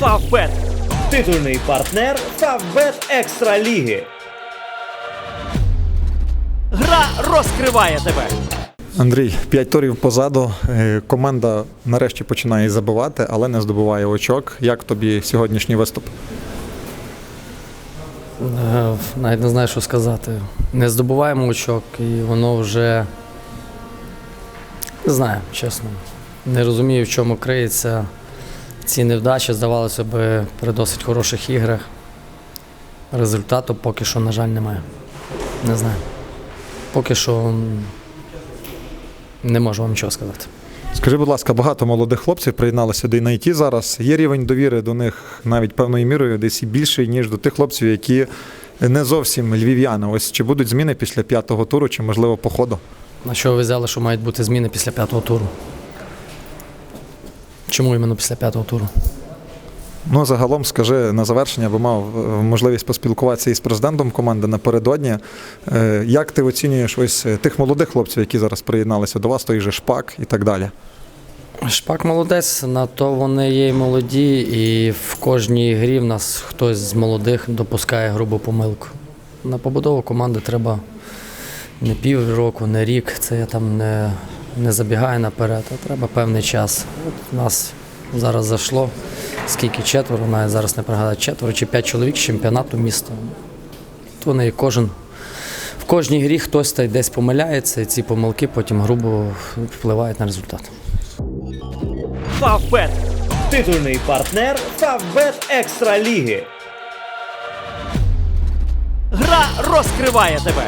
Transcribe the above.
Фавбет. Титульний партнер Фавбет Екстра Ліги. Гра розкриває тебе. Андрій, п'ять турів позаду. Е, Команда нарешті починає забивати, але не здобуває очок. Як тобі сьогоднішній виступ? Е, Навіть не знаю, що сказати. Не здобуваємо очок, і воно вже не знаю, чесно. Не розумію, в чому криється ці невдачі. Здавалося б, при досить хороших іграх. Результату поки що, на жаль, немає. Не знаю. Поки що не можу вам нічого сказати. Скажи, будь ласка, багато молодих хлопців приєдналося до ІНАЙТі зараз. Є рівень довіри до них навіть певною мірою десь і більший, ніж до тих хлопців, які не зовсім львів'яни. Ось чи будуть зміни після п'ятого туру, чи можливо по ходу? На що ви взяли, що мають бути зміни після п'ятого туру? Чому іменно після п'ятого туру? Ну, загалом, скажи на завершення, бо мав е, можливість поспілкуватися із президентом команди напередодні. Е, Як ти оцінюєш ось е, тих молодих хлопців, які зараз приєдналися до вас, той же шпак і так далі? Шпак молодець, на то вони є й молоді, і в кожній грі в нас хтось з молодих допускає грубу помилку. На побудову команди треба не півроку, не рік. Це я там не, не забігаю наперед, а треба певний час. От нас зараз зайшло скільки четверо, навіть зараз не пригадаю, четверо чи п'ять чоловік з чемпіонату міста. От Вони кожен. В кожній грі хтось та десь помиляється, і ці помилки потім грубо впливають на результат. Фавбет. Титульний партнер Фавбет Екстра Ліги. Гра розкриває тебе.